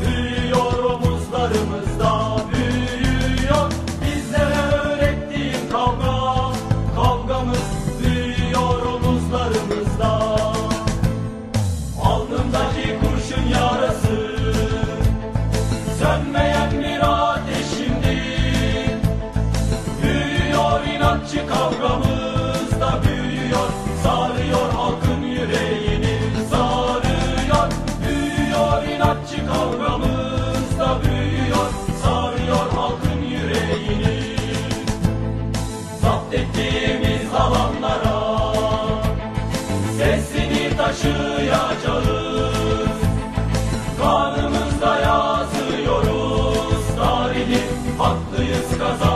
Büyüyor omuzlarımızda büyüyor. Bizlere öğrettiğin kavga Kavgamız büyüyor omuzlarımızda. Alnımdaki kurşun sesini taşıyacağız. Kanımızda yazıyoruz tarihi, haklıyız kazan.